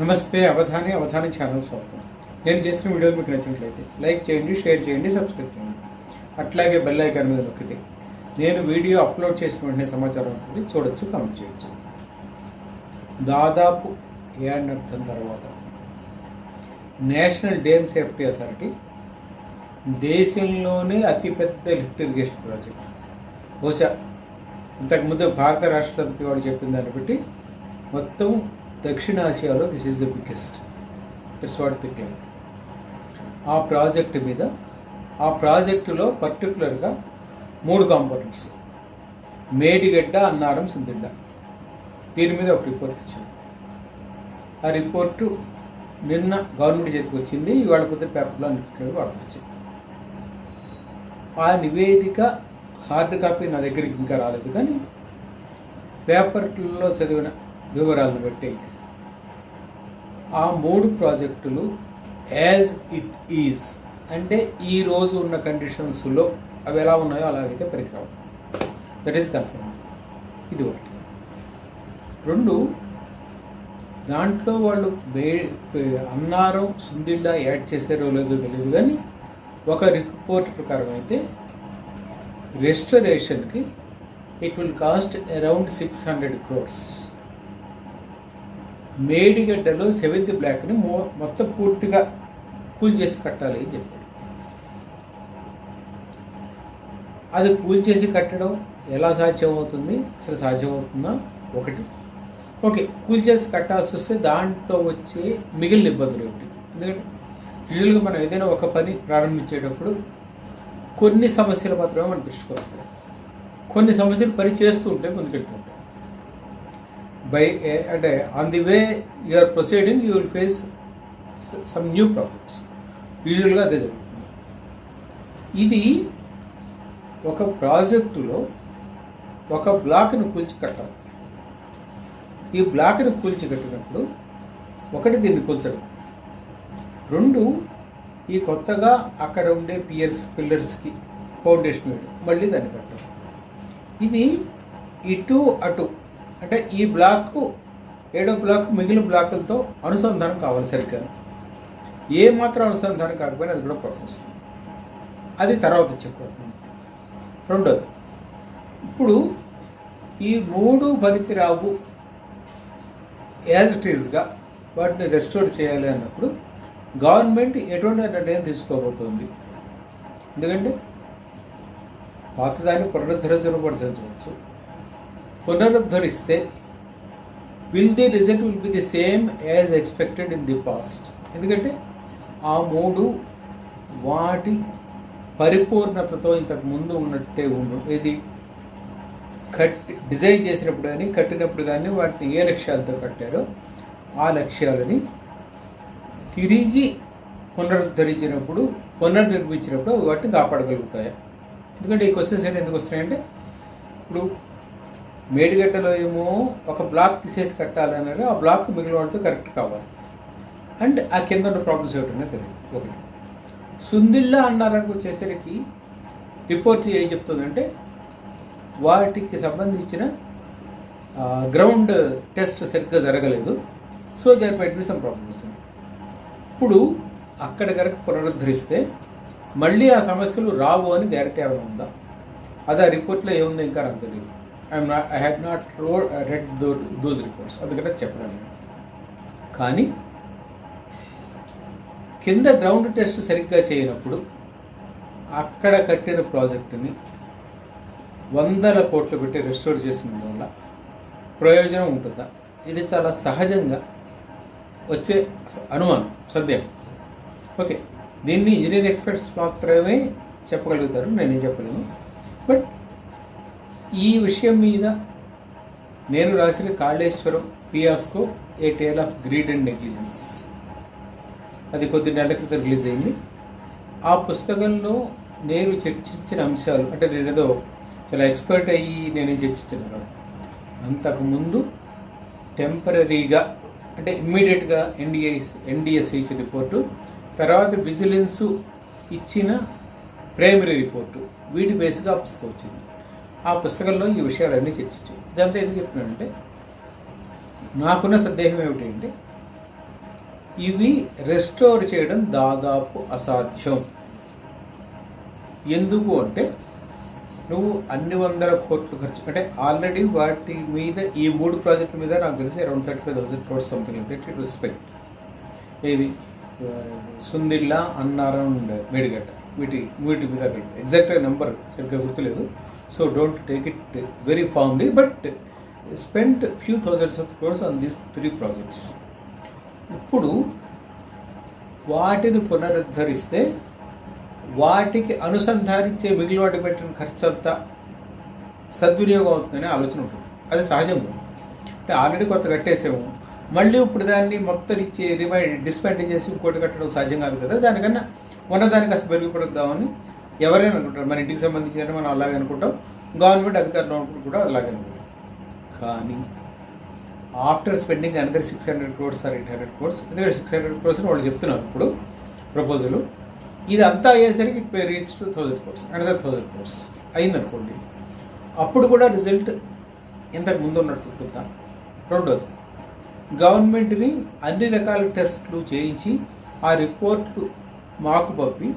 నమస్తే అవధాని అవధాని ఛానల్ స్వాగతం. నేను చేసిన వీడియోలు మీకు నచ్చినట్లయితే లైక్ చేయండి షేర్ చేయండి సబ్స్క్రైబ్ చేయండి. అట్లాగే బెల్ ఐకాన్ మీద నొక్కితే నేను వీడియో అప్లోడ్ చేసిన వెంటనే సమాచారం ఉంటుంది చూడొచ్చు కామెంట్ చేయొచ్చు. దాదాపు ఏడర్థం తర్వాత నేషనల్ డ్యామ్ సేఫ్టీ అథారిటీ దేశంలోనే అతిపెద్ద లిఫ్ట్ ఇరిగేషన్ ప్రాజెక్ట్. బహుశా ఇంతకుముందు భారత రాష్ట్ర సమితి వాడు చెప్పిన దాన్ని బట్టి మొత్తం దక్షిణాసియాలో this is the biggest it's what the claim ఆ ప్రాజెక్ట్ మీద ఆ ప్రాజెక్టులో పర్టికులర్గా మూడు కాంపోనెంట్స్ మేడిగడ్డ అన్నారం సుందిడ్డ. దీని మీద ఒక రిపోర్ట్ ఇచ్చింది ఆ రిపోర్టు నిన్న గవర్నమెంట్ చేతికి వచ్చింది. ఇవాళ పొద్దున పేపర్లో అన్నింటిలో వార్త వచ్చింది ఆ నివేదిక హార్డ్ కాపీ నా దగ్గరికి ఇంకా రాలేదు కానీ పేపర్లో చదివిన వివరాలను బట్టి అయితే ఆ మూడు ప్రాజెక్టులు యాజ్ ఇట్ ఈజ్ అంటే ఈ రోజు ఉన్న కండిషన్స్లో అవి ఎలా ఉన్నాయో అలాగైతే పనికిరావు దట్ ఈస్ కన్ఫర్మ్ ఇది ఒకటి. రెండు దాంట్లో వాళ్ళు బే అన్నారం సుందిళ్ళ యాడ్ చేసారో లేదో తెలియదు కానీ ఒక రిపోర్ట్ ప్రకారం అయితే రెస్టరేషన్కి it will cost around six hundred crores మేడిగడ్డలో seventh బ్లాక్ని మో మొత్తం పూర్తిగా కూల్ చేసి కట్టాలి అని చెప్పాడు. అది కూల్ చేసి కట్టడం ఎలా సాధ్యం అవుతుంది అసలు సాధ్యమవుతుందా? ఒకటి. ఓకే కూల్ చేసి కట్టాల్సి వస్తే దాంట్లో వచ్చే మిగిలిన ఇబ్బందులు ఏమిటి? ఎందుకంటే యూజువల్గా మనం ఏదైనా ఒక పని ప్రారంభించేటప్పుడు కొన్ని సమస్యలు మాత్రమే మన దృష్టికి వస్తాయి. కొన్ని సమస్యలు పని చేస్తూ ఉంటే ముందుకెళ్తుంటాయి బై అంటే on the way you are proceeding you will face some new problems యూజువల్గా అదే జరుగుతుంది. ఇది ఒక ప్రాజెక్టులో ఒక బ్లాక్ను కూల్చి కట్టాలి ఈ బ్లాక్ను కూల్చి కట్టినప్పుడు ఒకటి దీన్ని కూల్చడం. రెండు ఈ కొత్తగా అక్కడ ఉండే పియర్స్ పిల్లర్స్కి ఫౌండేషన్ వేయడం. మళ్ళీ దాన్ని కట్టడం. ఇది ఇటు అటు అంటే ఈ బ్లాక్ ఏడో బ్లాక్ మిగిలిన బ్లాకులతో అనుసంధానం కావాలి సరిగ్గా. ఏ మాత్రం అనుసంధానం కాకపోయినా అది కూడా ప్రాబ్లం వస్తుంది. అది తర్వాత చెప్పడం రెండోది ఇప్పుడు ఈ మూడు పనికిరావు యాజ్ ఇట్ ఈజ్గా వాటిని రెస్టోర్ చేయాలి అన్నప్పుడు గవర్నమెంట్ ఎటువంటి నిర్ణయం తీసుకోబోతుంది? ఎందుకంటే పాతదాన్ని తెలుసుకోవచ్చు పునరుద్ధరిస్తే will the result will be the same as expected in the past ఎందుకంటే ఆ మూడు వాటి పరిపూర్ణతతో ఇంతకు ముందు ఉన్నట్టే ఉండు ఇది కట్టి డిజైన్ చేసినప్పుడు కానీ కట్టినప్పుడు కానీ వాటిని ఏ లక్ష్యాలతో కట్టారో ఆ లక్ష్యాలని తిరిగి పునరుద్ధరించినప్పుడు పునర్నిర్మించినప్పుడు వాటిని కాపాడగలుగుతాయి? ఎందుకంటే ఈ క్వశ్చన్స్ ఏంటి ఎందుకు వస్తున్నాయంటే ఇప్పుడు మేడిగడ్డలో ఏమో ఒక బ్లాక్ తీసేసి కట్టాలన్నారు ఆ బ్లాక్ మిగిలిన వాటితో కరెక్ట్ కావాలి. అండ్ ఆ కింద ఉన్న ప్రాబ్లమ్స్ ఏమిటనే తెలియదు. ఒకటి సుందిల్లా అన్నారానికి వచ్చేసరికి రిపోర్ట్ ఏం చెప్తుందంటే వాటికి సంబంధించిన గ్రౌండ్ టెస్ట్ సరిగ్గా జరగలేదు. So there might be some problems ఇప్పుడు అక్కడ కనుక పునరుద్ధరిస్తే మళ్ళీ ఆ సమస్యలు రావు అని గ్యారెంటీ ఏమైనా ఉందా? అది ఆ రిపోర్ట్లో ఏముందో ఇంకా నాకు తెలియదు. I'm not I had not రో రెడ్ దో దోస్ రిపోర్ట్స్ అందుకనే చెప్పలేను. కానీ కింద గ్రౌండ్ టెస్ట్ సరిగ్గా చేయనప్పుడు అక్కడ కట్టిన ప్రాజెక్టుని వందల కోట్లు పెట్టి రెస్టోర్ చేసిన వల్ల ప్రయోజనం ఉంటుందా? ఇది చాలా సహజంగా వచ్చే అనుమానం సందేహం. ఓకే. దీన్ని ఇంజనీరింగ్ ఎక్స్పర్ట్స్ మాత్రమే చెప్పగలుగుతారు. నేనేం చెప్పలేను. బట్ ఈ విషయం మీద నేను రాసిన Kaleshwaram fiasco a tale of greed and negligence అది కొద్ది నెలల క్రితం రిలీజ్ అయింది. ఆ పుస్తకంలో నేను చర్చించిన అంశాలు అంటే నేనేదో చాలా ఎక్స్పర్ట్ అయ్యి నేను చర్చించను అంతకుముందు టెంపరీగా అంటే ఇమ్మీడియట్గా ఎన్డిఎస్ ఎన్డీఎస్ ఇచ్చిన రిపోర్టు తర్వాత విజిలెన్స్ ఇచ్చిన ప్రైమరీ రిపోర్టు. వీటి బేస్గా పుస్తకం వచ్చింది. ఆ పుస్తకంలో ఈ విషయాలన్నీ చర్చించాం. ఇదంతా ఎందుకు చెప్తున్నానంటే నాకున్న సందేహం ఏమిటంటే ఇవి రెస్టోర్ చేయడం దాదాపు అసాధ్యం. ఎందుకు అంటే నువ్వు అన్ని వందల కోట్లు ఖర్చు అంటే ఆల్రెడీ వాటి మీద ఈ మూడు ప్రాజెక్టుల మీద నాకు తెలిసి around thirty five thousand crores something like that it respect ఏది? సుందిల్లా అన్నారం మేడిగడ్డ. వీటి వీటి మీద కలిపి ఎగ్జాక్ట్గా నెంబర్ సరిగ్గా గుర్తులేదు. So don't take it very formally but spend few thousands of crores on these three projects ఇప్పుడు వాటిని పునరుద్ధరిస్తే వాటికి అనుసంధానించే మిగిలిన వాటి పెట్టిన ఖర్చు అంతా సద్వినియోగం అవుతుందనే ఆలోచన ఉంటుంది. అది సహజం. అంటే ఆల్రెడీ కొంత కట్టేసాము. మళ్ళీ ఇప్పుడు దాన్ని మొత్తం ఇచ్చి రిమైండ్ డిస్పెండ్ చేసి ఇంకోటి కట్టడం సాధ్యం కాదు కదా. దానికన్నా ఉన్నదానికి అసలు మెరుగుపడుద్దామని ఎవరైనా అనుకుంటారు. మన ఇంటికి సంబంధించిన మనం అలాగే అనుకుంటాం. గవర్నమెంట్ అధికారులు కూడా అలాగే అనుకుంటాం. కానీ after spending another six hundred crores or eight hundred crores ఎందుకంటే సిక్స్ హండ్రెడ్ క్రోర్స్ వాళ్ళు చెప్తున్నారు ఇప్పుడు ప్రపోజల్ ఇది అంతా అయ్యేసరికి it pay reach to thousand crores another thousand crores అయిందనుకోండి. అప్పుడు కూడా రిజల్ట్ ఇంతకు ముందు ఉన్నట్టు ఉంటుందా? రెండోది గవర్నమెంట్ని అన్ని రకాల టెస్ట్లు చేయించి ఆ రిపోర్ట్లు మాకు పంపి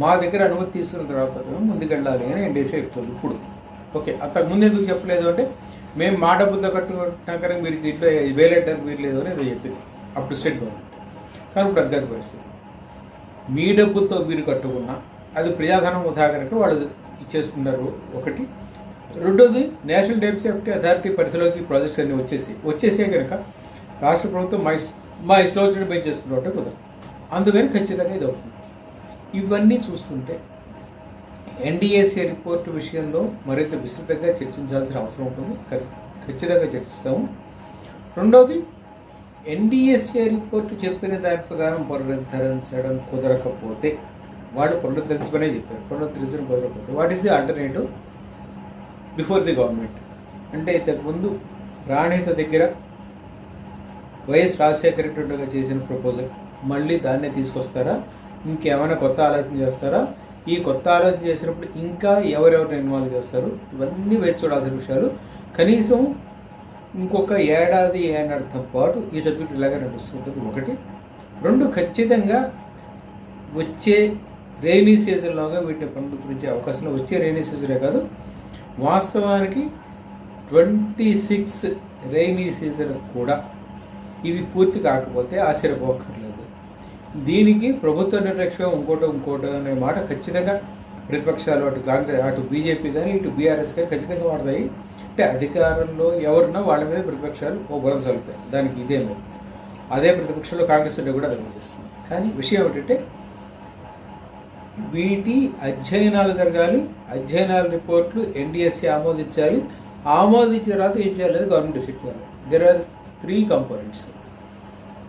మా దగ్గర అనుమతి తీసుకున్న తర్వాత మేము ముందుకెళ్ళాలి అని ఎన్డీసీ చెప్తుంది ఇప్పుడు. ఓకే అంతకు ముందు ఎందుకు చెప్పలేదు అంటే మేము మా డబ్బులతో కట్టుకుంటాం మీరు దీంట్లో వేలేటారు మీరు లేదు అని ఏదో చెప్పింది అప్పుడు స్టేట్ గవర్నమెంట్. కానీ ఇప్పుడు అది పరిస్థితి. మీ డబ్బులతో మీరు కట్టుకున్నా అది ప్రజాధనం ఉదాహరణకు కనుక వాళ్ళు ఇచ్చేసుకున్నారు. ఒకటి రెండోది నేషనల్ డెమ్ సేఫ్టీ అథారిటీ పరిధిలోకి ప్రాజెక్ట్స్ అన్నీ వచ్చేసి వచ్చేసే కనుక రాష్ట్ర ప్రభుత్వం మా ఇష్ట మా ఇష్టం వచ్చినట్టు పే చేసుకున్నట్టే కుదరదు. అందుకని ఖచ్చితంగా ఇది అవుతుంది. ఇవన్నీ చూస్తుంటే ఎన్డీఏసీ రిపోర్ట్ విషయంలో మరింత విస్తృతంగా చర్చించాల్సిన అవసరం ఉంటుంది. ఖచ్చితంగా చర్చిస్తాము. రెండవది ఎన్డీఎస్ఏ రిపోర్ట్ చెప్పిన దాని ప్రకారం పునరుద్ధరించడం కుదరకపోతే వాళ్ళు పునరుద్ధరించమనే చెప్పారు. పునరుద్ధరించడం కుదరకపోతే what is the alternative before the government అంటే ఇంతకుముందు ప్రాణిత దగ్గర వైఎస్ రాజశేఖర రెడ్డి ఉండగా చేసిన ప్రపోజల్ మళ్ళీ దాన్నే తీసుకొస్తారా? ఇంకేమైనా కొత్త ఆలోచన చేస్తారా? ఈ కొత్త ఆలోచన చేసినప్పుడు ఇంకా ఎవరెవరిని ఇన్వాల్వ్ చేస్తారు? ఇవన్నీ వేచి చూడాల్సిన విషయాలు. కనీసం ఇంకొక ఏడాది ఏడాదితో పాటు ఈ సబ్జెక్ట్ ఇలాగే నడుస్తుంటుంది. ఒకటి. రెండు ఖచ్చితంగా వచ్చే రైనీ సీజన్లోగా వీటిని పునరుద్ధరించే అవకాశంలో వచ్చే రైనీ సీజనే కాదు. వాస్తవానికి ట్వంటీ సిక్స్ రైనీ సీజన్ కూడా ఇది పూర్తి కాకపోతే ఆశ్చర్యపోక్కర్లేదు దీనికి ప్రభుత్వ నిర్లక్ష్యం ఇంకోటో ఇంకోటో అనే మాట ఖచ్చితంగా ప్రతిపక్షాలు అటు కాంగ్రెస్ అటు బీజేపీ కానీ ఇటు బీఆర్ఎస్ కానీ ఖచ్చితంగా వాడతాయి. అంటే అధికారంలో ఎవరున్నా వాళ్ళ మీద ప్రతిపక్షాలు ఓ బలం చల్లుతాయి దానికి ఇదే లేదు అదే ప్రతిపక్షంలో కాంగ్రెస్ ఉంటే కూడా అది చేస్తుంది కానీ విషయం ఏమిటంటే వీటి అధ్యయనాలు జరగాలి అధ్యయనాల రిపోర్ట్లు ఎన్డీఎస్సీ ఆమోదించాలి. ఆమోదించిన తర్వాత ఏం చేయాలి? గవర్నమెంట్ డిసైడ్ చేయాలి. There are three components.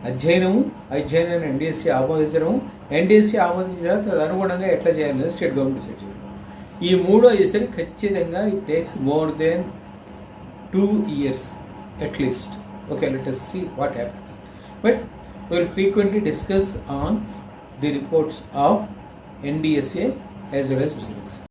అధ్యయనము అధ్యయనాన్ని ఎన్డిఎస్సి ఆమోదించడం ఎన్డిఎస్సి ఆమోదించిన తర్వాత తదనుగుణంగా ఎట్లా చేయాలనేది స్టేట్ గవర్నమెంట్ డిసైడ్ చేయడం ఈ మూడో అయ్యేసరికి ఖచ్చితంగా it takes more than two years at least okay let us see what happens. But we will frequently discuss on the reports of NDSA as well.